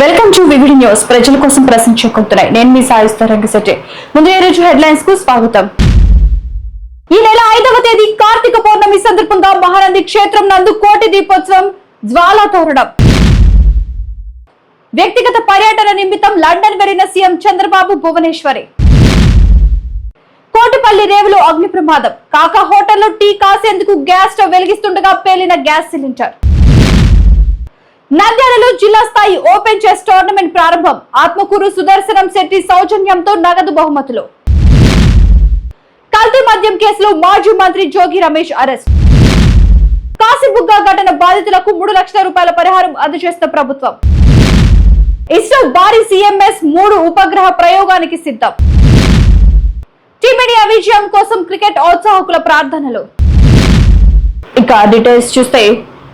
Welcome to VVD news ప్రజల కోసం ప్రశ్నించుకుంటున్నాయి నేను మీ సాయిస్తా రంగశెట్టి. ముందు ఈ రోజు హెడ్లైన్స్కు స్వాగతం. ఈ నెల ఐదవ తేదీ కార్తీక పౌర్ణమి సందర్భంగా మహానంది క్షేత్రం నందు కోటి దీపోత్సవం జ్వాలా తోరణం. వ్యక్తిగత పర్యటన నిమిత్తం లండన్ వెళ్ళిన సీఎం చంద్రబాబు భువనేశ్వరి. కోటిపల్లి రేవులో అగ్ని ప్రమాదం. కాకా హోటల్లో టీ కాసేందుకు గ్యాస్ స్టవ్ వెలిగిస్తుండగా పేలిన గ్యాస్ సిలిండర్. నంద్యాలలో జిల్లా స్థాయి ఓపెన్ చెస్ టోర్నమెంట్ ప్రారంభం. ఆత్మకూరు సుదర్శనం శెట్టి సౌజన్యంతో నగదు బహుమతులు. కల్తీ మద్యం కేసులో మాజీ మంత్రి జోగి రమేష్ అరెస్ట్. కాసిబుగ్గ ఘటన బాధితులకు మూడు లక్షల రూపాయల పరిహారం అందజేస్తున్న ప్రభుత్వం. ఇస్రో భారీ సిఎంఎస్ మూడు ఉపగ్రహ ప్రయోగానికి సిద్ధం. టీమిండియా విజయం కోసం క్రికెట్ ఔత్సాహకుల ప్రార్థనలు. ఇక డీటెయిల్స్ చూస్తే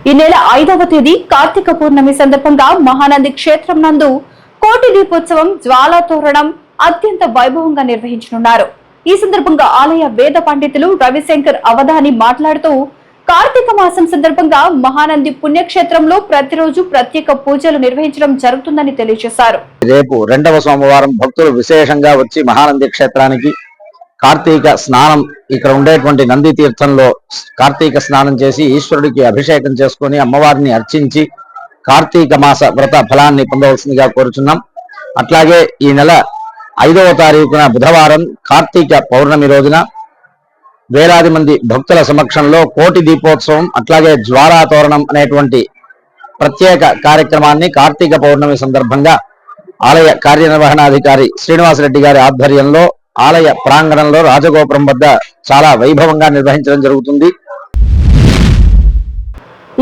ఈ నెల ఐదవ తేదీ కార్తీక పౌర్ణమి సందర్భంగా మహానంది క్షేత్రం నందు కోటి దీపోత్సవం జ్వాలా తోరణం అత్యంత వైభవంగా నిర్వహించనున్నారు. ఈ సందర్భంగా ఆలయ వేద పండితులు రవిశంకర్ అవధాని మాట్లాడుతూ కార్తీక మాసం సందర్భంగా మహానంది పుణ్యక్షేత్రంలో ప్రతిరోజు ప్రత్యేక పూజలు నిర్వహించడం జరుగుతుందని తెలియజేశారు. రేపు రెండవ సోమవారం భక్తులు విశేషంగా వచ్చి మహానంది క్షేత్రానికి కార్తీక స్నానం ఇక్కడ ఉండేటువంటి నంది తీర్థంలో కార్తీక స్నానం చేసి ఈశ్వరుడికి అభిషేకం చేసుకొని అమ్మవారిని అర్చించి కార్తీక మాస వ్రత ఫలాన్ని పొందవలసిందిగా కోరుచున్నాం. అట్లాగే ఈ నెల ఐదవ తారీఖున బుధవారం కార్తీక పౌర్ణమి రోజున వేలాది మంది భక్తుల సమక్షంలో కోటి దీపోత్సవం అట్లాగే జ్వాలా తోరణం అనేటువంటి ప్రత్యేక కార్యక్రమాన్ని కార్తీక పౌర్ణమి సందర్భంగా ఆలయ కార్యనిర్వహణాధికారి శ్రీనివాసరెడ్డి గారి ఆధ్వర్యంలో ఆలయ ప్రాంగణంలో రాజగోపురం వద్ద చాలా వైభవంగా నిర్వహించడం జరుగుతుంది.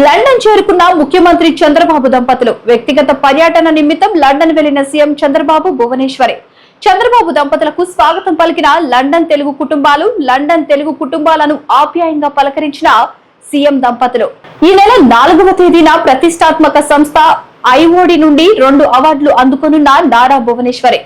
లండన్ చేరుకున్న ముఖ్యమంత్రి చంద్రబాబు దంపతులు వ్యక్తిగత పర్యటన నిమిత్తం లండన్ వెళ్ళిన సీఎం చంద్రబాబు భువనేశ్వరి. చంద్రబాబు దంపతులకు స్వాగతం పలికిన లండన్ తెలుగు కుటుంబాలు లండన్ తెలుగు కుటుంబాలను ఆప్యాయంగా పలకరించిన సీఎం దంపతులు. ఈ నెల నాలుగవ తేదీన ప్రతిష్టాత్మక సంస్థ ఐఓడి నుండి రెండు అవార్డులు అందుకొనున్న నారా భువనేశ్వరి.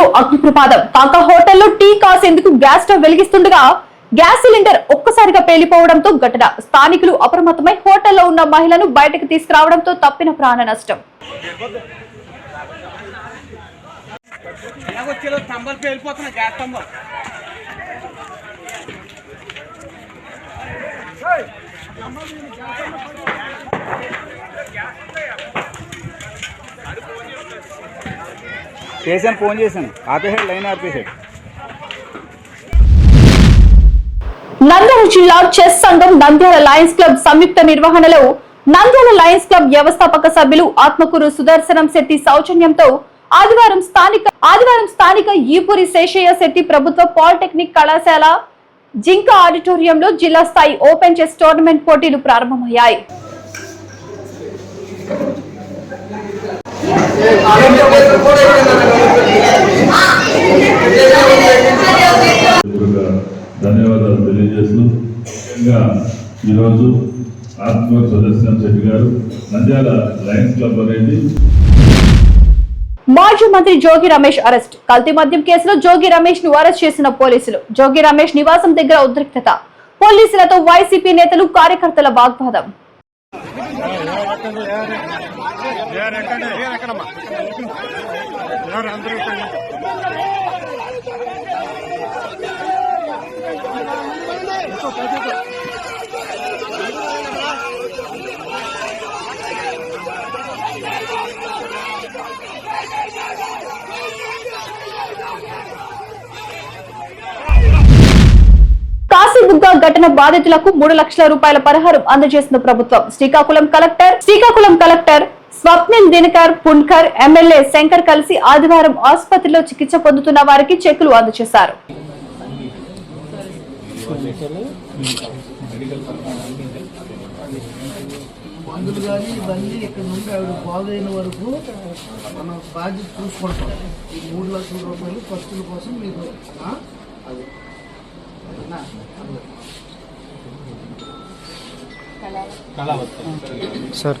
కోటపల్లి రేవులో అగ్ని ప్రమాదం కాక హోటల్లో టీ కాసేందుకు గ్యాస్ స్టవ్ వెలిగిస్తుండగా గ్యాస్ సిలిండర్ ఒక్కసారిగా పేలిపోవడంతో ఘటన. స్థానికులు అప్రమత్తమై హోటల్లో ఉన్న మహిళను బయటకు తీసుకురావడంతో తప్పిన ప్రాణ నష్టం. గ్యాస్ చేశాను ఫోన్ చేశాను. ఆపేసాడు లైన్ ఆపేసాడు నంద్యాల జిల్లా చెస్ సంఘం నంద్యాల లయన్స్ క్లబ్ సంయుక్త నిర్వహణలో నంద్యాల లయన్స్ క్లబ్ వ్యవస్థాపక సభ్యులు ఆత్మకూరు సుదర్శనం శెట్టి సౌజన్యంతో ఆదివారం స్థానిక ఆదివారం స్థానిక ఈపూరి శేషయ్య శెట్టి ప్రభుత్వ పాలిటెక్నిక్ కళాశాల జింక ఆడిటోరియంలో జిల్లా స్థాయి ఓపెన్ చెస్ టోర్నమెంట్ పోటీలు ప్రారంభమయ్యాయి. ధన్యవాదాలు తెలియజేస్తూ ముఖ్యంగా ఈరోజు ఆత్మ సదస్యం శెట్టి గారు. నంద్యాల లయన్స్ క్లబ్ అనేది మాజీ మంత్రి జోగి రమేష్ అరెస్ట్. కల్తీ మద్యం కేసులో జోగి రమేష్ను అరెస్ట్ చేసిన పోలీసులు. జోగి రమేష్ నివాసం దగ్గర ఉద్రిక్తత. పోలీసులతో వైసీపీ నేతలు కార్యకర్తల వాగ్వాదం. కాశీబుగ్గ ఘటన బాధితులకు మూడు లక్షల రూపాయల పరిహారం అందజేసిన ప్రభుత్వం. Srikakulam collector Srikakulam collector Swapnil Dinakar Punkar MLA Shankar కలిసి ఆదివారం ఆసుపత్రిలో చికిత్స పొందుతున్న వారికి చెక్కులు అందజేశారు. మందులు కానీ ఇవన్నీ ఇక్కడ నుండి ఆవిడ బాగైన వరకు మనం బాధ్యత చూసుకుంటాం ఈ మూడు లక్షల రూపాయలు ఖర్చుల కోసం మీకు అది సార్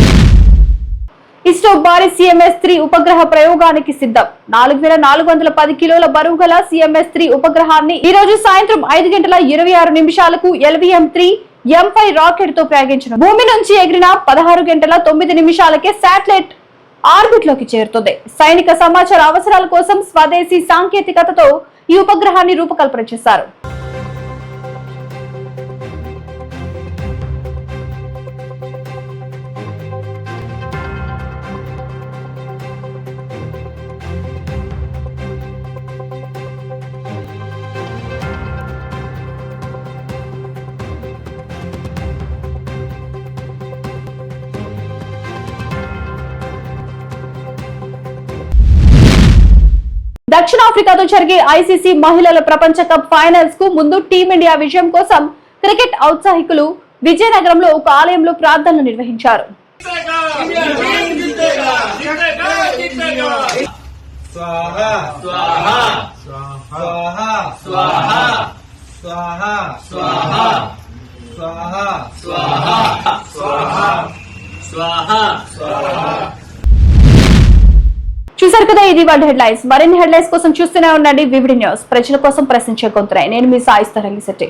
ఇస్రో భారీ సిఎంఎస్ త్రీ ఉపగ్రహ ప్రయోగానికి సిద్ధం. నాలుగు వేల నాలుగు వందల పది కిలోల బరువు గల సిఎంఎస్ త్రీ ఉపగ్రహాన్ని ఈ రోజు సాయంత్రం ఐదు గంటల ఇరవై ఆరు నిమిషాలకు ఎల్విఎం త్రీ ఎం ఫైవ్ రాకెట్తో ప్రయోగించిన భూమి నుంచి ఎగిరిన పదహారు గంటల తొమ్మిది నిమిషాలకే శాటిలైట్ ఆర్బిట్లోకి చేరుతుంది. సైనిక సమాచార అవసరాల కోసం స్వదేశీ సాంకేతికతతో ఈ ఉపగ్రహాన్ని రూపకల్పన చేశారు. దక్షిణాఫ్రికాతో జరిగే ఐసీసీ మహిళల ప్రపంచ కప్ ఫైనల్స్కు ముందు టీమిండియా విజయం కోసం క్రికెట్ ఔత్సాహికులు విజయనగరంలో ఒక ఆలయంలో ప్రార్థనలు నిర్వహించారు చూసారు కదా ఇది వాళ్ళ హెడ్లైన్స్. మరిన్ని హెడ్లైన్స్ కోసం చూస్తూనే ఉండండి. VVD news. ప్రజల కోసం ప్రశ్నించే గొంతురాయి నేను మీ సాయిస్తారంగి శెట్టి